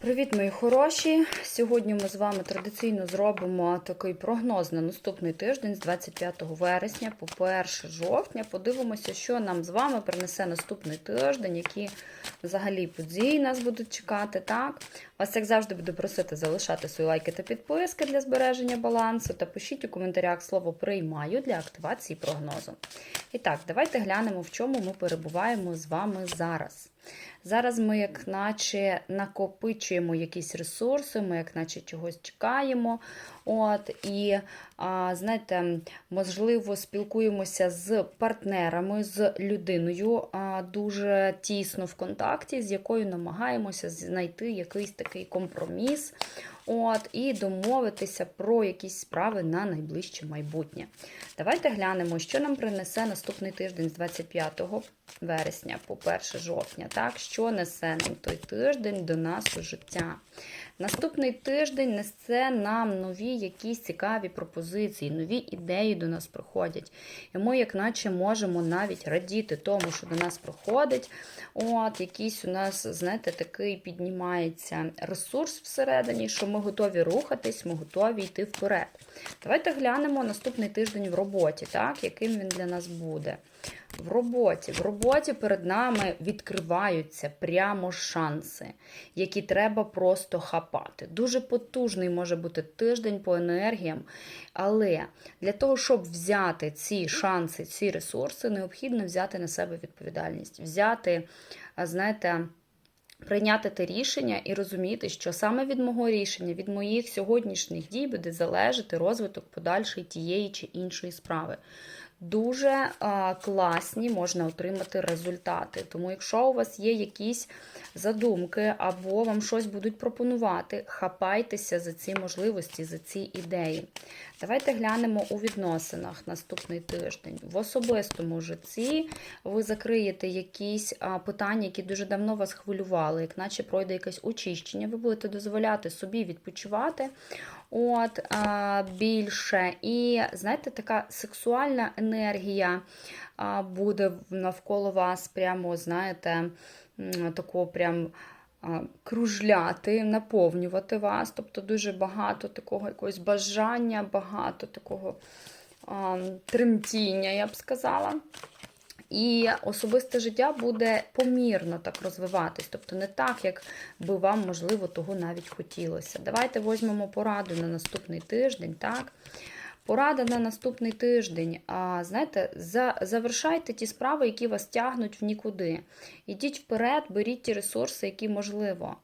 Привіт, мої хороші! Сьогодні ми з вами традиційно зробимо такий прогноз на наступний тиждень з 25 вересня по 1 жовтня. Подивимося, що нам з вами принесе наступний тиждень, які взагалі події нас будуть чекати. Так, вас, як завжди, буду просити залишати свої лайки та підписки для збереження балансу. Та пишіть у коментарях слово приймаю для активації прогнозу. І так, давайте глянемо, в чому ми перебуваємо з вами зараз. Зараз ми, як наче, накопичуємо якісь ресурси, ми, як наче, чогось чекаємо. От, І, а, знаєте, можливо, спілкуємося з партнерами, з людиною а, дуже тісно в контакті, з якою намагаємося знайти якийсь такий компроміс. От, І домовитися про якісь справи на найближче майбутнє. Давайте глянемо, що нам принесе наступний тиждень з 25 вересня по 1 жовтня. Так, Що несе нам той тиждень до нас у життя? Наступний тиждень несе нам нові якісь цікаві пропозиції, нові ідеї до нас приходять. І ми, як наче, можемо навіть радіти тому, що до нас приходить. От, якийсь у нас, знаєте, такий піднімається ресурс всередині, що ми готові рухатись, ми готові йти вперед. Давайте глянемо наступний тиждень в роботі, так, яким він для нас буде. В роботі. В роботі перед нами відкриваються прямо шанси, які треба просто хапати. Дуже потужний може бути тиждень по енергіям, але для того, щоб взяти ці шанси, ці ресурси, необхідно взяти на себе відповідальність, взяти, знаєте, Прийняти те рішення і розуміти, що саме від мого рішення, від моїх сьогоднішніх дій буде залежати розвиток подальшої тієї чи іншої справи. Дуже класні можна отримати результати. Тому, якщо у вас є якісь задумки або вам щось будуть пропонувати, хапайтеся за ці можливості, за ці ідеї. Давайте глянемо у відносинах наступний тиждень. В особистому житті ви закриєте якісь питання, які дуже давно вас хвилювали, як наче пройде якесь очищення, ви будете дозволяти собі відпочивати. От більше. І, знаєте, така сексуальна енергія буде навколо вас, прямо, знаєте, такого прям. Кружляти, наповнювати вас, тобто дуже багато такого якогось бажання, багато такого а, тремтіння, я б сказала. І особисте життя буде помірно так розвиватись, тобто не так, як би вам, можливо, того навіть хотілося. Давайте візьмемо пораду на наступний тиждень. так? Порада на наступний тиждень. А, Знаєте, за, завершайте ті справи, які вас тягнуть в нікуди. Ідіть вперед, беріть ті ресурси, які можливо.